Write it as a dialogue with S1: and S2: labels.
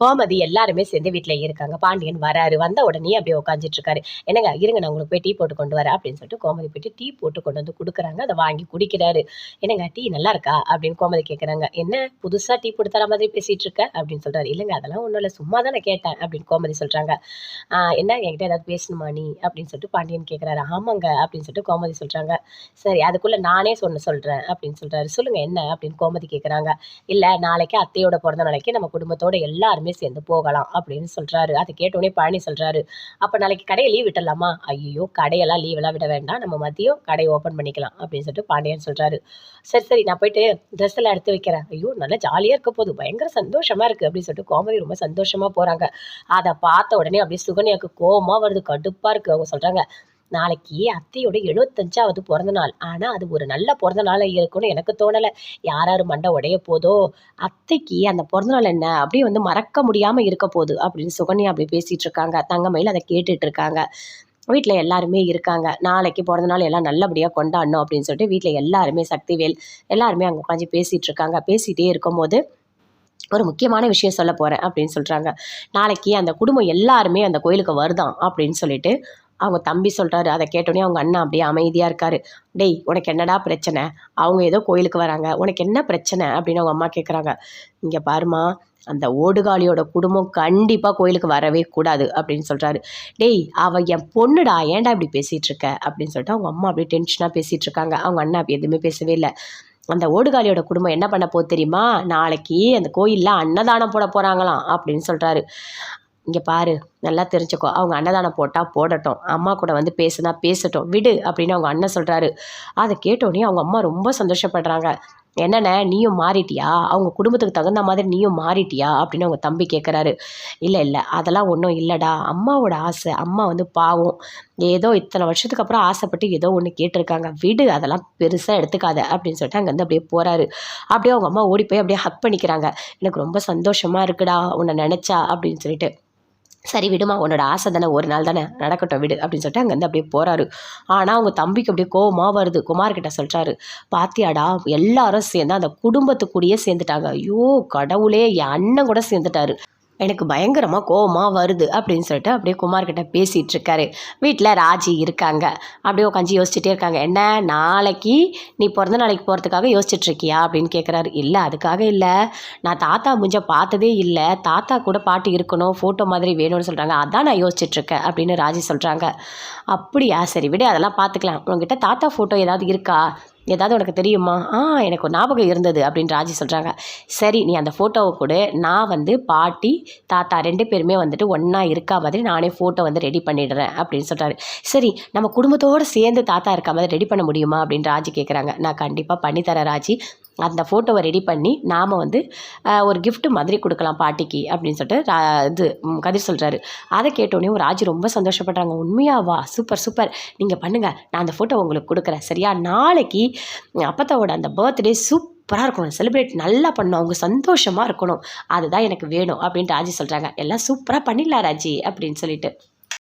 S1: கோமதி எல்லாருமே சேர்ந்து வீட்டில் இருக்காங்க பாண்டியன் வராரு. வந்த உடனே அப்படியே உட்காந்துட்டு இருக்காரு என்னங்க இருங்க நான் உங்களுக்கு போய் டீ போட்டு கொண்டு வரேன் அப்படின்னு சொல்லிட்டு கோமதி போயிட்டு டீ போட்டு கொண்டு வந்து கொடுக்குறாங்க. அதை வாங்கி குடிக்கிறாரு. என்னங்க டீ நல்லா இருக்கா? அப்படின்னு கோமதி கேட்குறாங்க என்ன புதுசாக டீ போட்டு தர மாதிரி பேசிட்டு இருக்க அப்படின்னு சொல்றாரு. இல்லைங்க அதெல்லாம் ஒன்றும் இல்லை. சும்மா தான் நான் கேட்டேன் அப்படின்னு கோமதி சொல்றாங்க. என்ன என்கிட்ட ஏதாவது பேசணுமா நீ? அப்படின்னு சொல்லிட்டு பாண்டியன் கேட்குறாரு ஆமாங்க அப்படின்னு சொல்லிட்டு கோமதி சொல்றாங்க. சரி அதுக்குள்ள நானே சொன்ன சொல்றேன் அப்படின்னு சொல்றாரு. சொல்லுங்க என்ன? அப்படின்னு கோமதி கேட்குறாங்க இல்லை நாளைக்கு அத்தையோட பிறந்த நாளைக்கு நம்ம குடும்பத்தோட எல்லாருமே சேர்ந்து போகலாம் அப்படின்னு சொல்கிறாரு அதை கேட்டோடனே பழனி சொல்கிறாரு அப்போ நாளைக்கு கடையை லீவ் விட்டலாமா ஐயோ கடையெல்லாம் லீவெல்லாம் விட வேண்டாம். நம்ம மதியம் கடையை ஓப்பன் பண்ணிக்கலாம். அப்படின்னு சொல்லிட்டு பாண்டியன் சொல்கிறாரு சரி சரி நான் போயிட்டு ட்ரெஸ் எல்லாம் எடுத்து வைக்கிறேன். ஐயோ நல்லா ஜாலியாக இருக்க போகுது. பயங்கர சந்தோஷமாக இருக்குது அப்படின்னு சொல்லிட்டு கோமதி ரொம்ப சந்தோஷமாக போகிறாங்க அதை பார்த்த உடனே அப்படியே சுகன்யாவுக்கு கோபமாக வருது. கடுப்பாக இருக்குது அவங்க சொல்கிறாங்க நாளைக்கு அத்தையோட எழுபத்தஞ்சாவது பிறந்த நாள் ஆனால் அது ஒரு நல்ல பிறந்த நாளாக இருக்கும்னு எனக்கு தோணலை. யார் யார் மண்டை உடைய போதோ அத்தைக்கு அந்த பிறந்த நாள் என்ன? அப்படியே வந்து மறக்க முடியாமல் இருக்க போகுது அப்படின்னு சுகன்யா அப்படி பேசிகிட்டு இருக்காங்க. தங்கமயில் அதை கேட்டுட்டு இருக்காங்க. வீட்டில் எல்லாருமே இருக்காங்க. நாளைக்கு பிறந்த நாள் எல்லாம் நல்லபடியாக கொண்டாடணும் அப்படின்னு சொல்லிட்டு வீட்டில் எல்லாருமே சக்திவேல் எல்லாருமே அங்கே உட்காந்து பேசிகிட்டு இருக்காங்க. பேசிகிட்டே இருக்கும்போது ஒரு முக்கியமான விஷயம் சொல்ல போகிறேன் அப்படின்னு சொல்கிறாங்க நாளைக்கு அந்த குடும்பம் எல்லாருமே அந்த கோயிலுக்கு வருதான் அப்படின்னு சொல்லிட்டு அவங்க தம்பி சொல்கிறாரு அதை கேட்டோடனே அவங்க அண்ணா அப்படியே அமைதியாக இருக்கார். டேய் உனக்கு என்னடா பிரச்சனை? அவங்க ஏதோ கோயிலுக்கு வராங்க. உனக்கு என்ன பிரச்சனை? அப்படின்னு அவங்க அம்மா கேட்குறாங்க இங்கே பாருமா அந்த ஓடுகாலியோட குடும்பம் கண்டிப்பாக கோயிலுக்கு வரவே கூடாது அப்படின்னு சொல்கிறாரு டேய் அவள் என் பொண்ணுடா ஏன்டா இப்படி பேசிகிட்டு இருக்க? அப்படின்னு சொல்லிட்டு அவங்க அம்மா அப்படியே டென்ஷனாக பேசிகிட்டு இருக்காங்க. அவங்க அண்ணா அப்படி எதுவுமே பேசவே இல்லை. அந்த ஓடுகாலியோட குடும்பம் என்ன பண்ண போகுது தெரியுமா? நாளைக்கு அந்த கோயிலில் அன்னதானம் போட போகிறாங்களாம் அப்படின்னு சொல்கிறாரு இங்கே பாரு நல்லா தெரிஞ்சுக்கோ. அவங்க அன்னதானம் போட்டால் போடட்டும். அம்மா கூட வந்து பேசுனா பேசட்டும். விடு அப்படின்னு அவங்க அண்ணன் சொல்கிறாரு அதை கேட்டோடனே அவங்க அம்மா ரொம்ப சந்தோஷப்படுறாங்க. என்னண்ணே நீயும் மாறிட்டியா? அவங்க குடும்பத்துக்கு தகுந்த மாதிரி நீயும் மாறிட்டியா? அப்படின்னு அவங்க தம்பி கேட்குறாரு இல்லை இல்லை அதெல்லாம் ஒன்றும் இல்லைடா. அம்மாவோட ஆசை அம்மா வந்து பாவம். ஏதோ இத்தனை வருஷத்துக்கு அப்புறம் ஆசைப்பட்டு ஏதோ ஒன்று கேட்டிருக்காங்க. விடு அதெல்லாம் பெருசாக எடுத்துக்காத அப்படின்னு சொல்லிட்டு அங்கேருந்து அப்படியே போகிறாரு அப்படியே அவங்க அம்மா ஓடி போய் அப்படியே ஹக் பண்ணிக்கிறாங்க. எனக்கு ரொம்ப சந்தோஷமாக இருக்குடா உன்னை நினச்சா அப்படின்னு சொல்லிட்டு. சரி விடுமா உன்னோட ஆசை தானே ஒரு நாள் தானே நடக்கட்டும் விடு அப்படின்னு சொல்லிட்டு அங்கேருந்து அப்படியே போகிறாரு ஆனால் அவங்க தம்பிக்கு அப்படியே கோவமாக வருது. குமார்கிட்ட சொல்கிறாரு பாத்தியாடா எல்லாரும் சேர்ந்து அந்த குடும்பத்துக்குடியே சேர்ந்துட்டாங்க. ஐயோ கடவுளே என் அண்ணன் கூட சேர்ந்துட்டாரு. எனக்கு பயங்கரமாக கோவமாக வருது அப்படின்னு சொல்லிட்டு அப்படியே குமார்கிட்ட பேசிகிட்டு இருக்காரு வீட்டில் ராஜி இருக்காங்க. அப்படியே உட்காந்து யோசிச்சுட்டே இருக்காங்க. என்ன நாளைக்கு நீ பிறந்த நாளைக்கு போகிறதுக்காக யோசிச்சுட்ருக்கியா? அப்படின்னு கேட்குறாரு இல்லை அதுக்காக இல்லை. நான் தாத்தா முஞ்ச பார்த்ததே இல்லை. தாத்தா கூட பாட்டு இருக்கணும். ஃபோட்டோ மாதிரி வேணும்னு சொல்கிறாங்க அதான் நான் யோசிச்சுட்ருக்கேன் அப்படின்னு ராஜி சொல்கிறாங்க அப்படியா? சரி விடு. அதெல்லாம் பார்த்துக்கலாம் உங்ககிட்ட தாத்தா ஃபோட்டோ ஏதாவது இருக்கா? ஏதாவது உனக்கு தெரியுமா? ஆ எனக்கு ஒரு ஞாபகம் இருந்தது அப்படின்னு ராஜி சொல்கிறாங்க சரி நீ அந்த ஃபோட்டோவை கொடு. நான் வந்து பாட்டி தாத்தா ரெண்டு பேருமே வந்துட்டு ஒன்றா இருக்கா மாதிரி நானே ஃபோட்டோ வந்து ரெடி பண்ணிடுறேன் அப்படின்னு சொல்கிறாரு சரி நம்ம குடும்பத்தோடு சேர்ந்து தாத்தா இருக்கா மாதிரி ரெடி பண்ண முடியுமா அப்படின்னு ராஜி கேட்குறாங்க நான் கண்டிப்பாக பண்ணித்தரேன் ராஜி. அந்த ஃபோட்டோவை ரெடி பண்ணி நாம் வந்து ஒரு கிஃப்ட் மாதிரி கொடுக்கலாம் பாட்டிக்கு அப்படின்னு சொல்லிட்டு ரா இது கதிர் சொல்கிறாரு அதை கேட்டோடனே ராஜி ரொம்ப சந்தோஷப்படுறாங்க. உண்மையாவா? Super super. நீங்கள் பண்ணுங்கள் நான் அந்த ஃபோட்டோ உங்களுக்கு கொடுக்குறேன். சரியா? நாளைக்கு அப்பத்தாவோட அந்த பர்த்டே சூப்பராக இருக்கணும். செலிப்ரேட் நல்லா பண்ணணும். அவங்க சந்தோஷமாக இருக்கணும். அதுதான் எனக்கு வேணும் அப்படின்ட்டு ராஜி சொல்கிறாங்க எல்லாம் சூப்பராக பண்ணிடலாம் ராஜி அப்படின்னு சொல்லிட்டு.